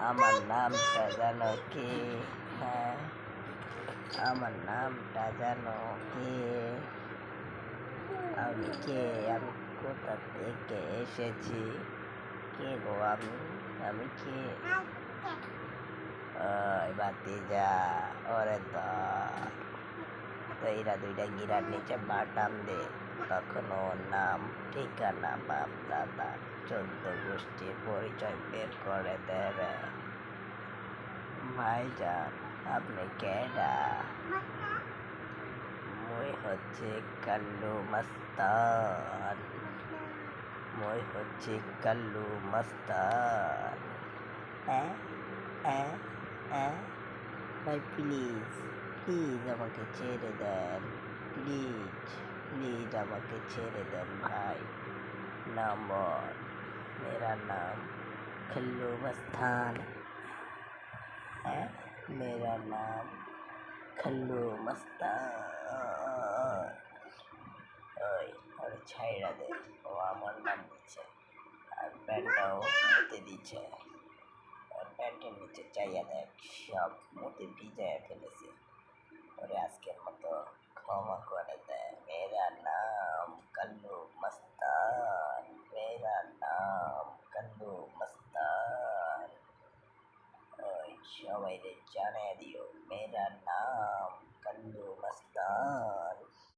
আমার নামটা জানো কি? হ্যাঁ আমার নামটা জানো কি? আমি কে? আমি কোথা থেকে এসেছি? কে গো আমি? আমি কে? ওই বাতিজা ওরে তো এরা দুইটা গিরার নিচে বাটাম দে। ওর নাম, ঠিকানা বাপ দাদা চোদ্দ গোষ্ঠীর পরিচয় বের করে দেবে। ভাইজান, আপনি কেডা? মই হচ্ছে কাল্লু মস্তান। মই হচ্ছে কাল্লু মস্তান। হ্যাঁ হ্যাঁ হ্যাঁ ভাই প্লিজ প্লিজ আমাকে ছেড়ে দেন। প্লিজ প্লিজ আমাকে ছেড়ে দেন ভাই নম্বর मेरा नाम खल्लू मस्तान है मेरा नाम खल्लू मस्तान ওই ওর ছাইড়া দে ও আমার নাম দিচ্ছে আর প্যান্টটাও মতে দিচ্ছে আর প্যান্টের নিচে চাইয়া দেখ সব মতে ভিজায় ফেলেছে সবাইকে জানিয়ে দিও মেয়েরা না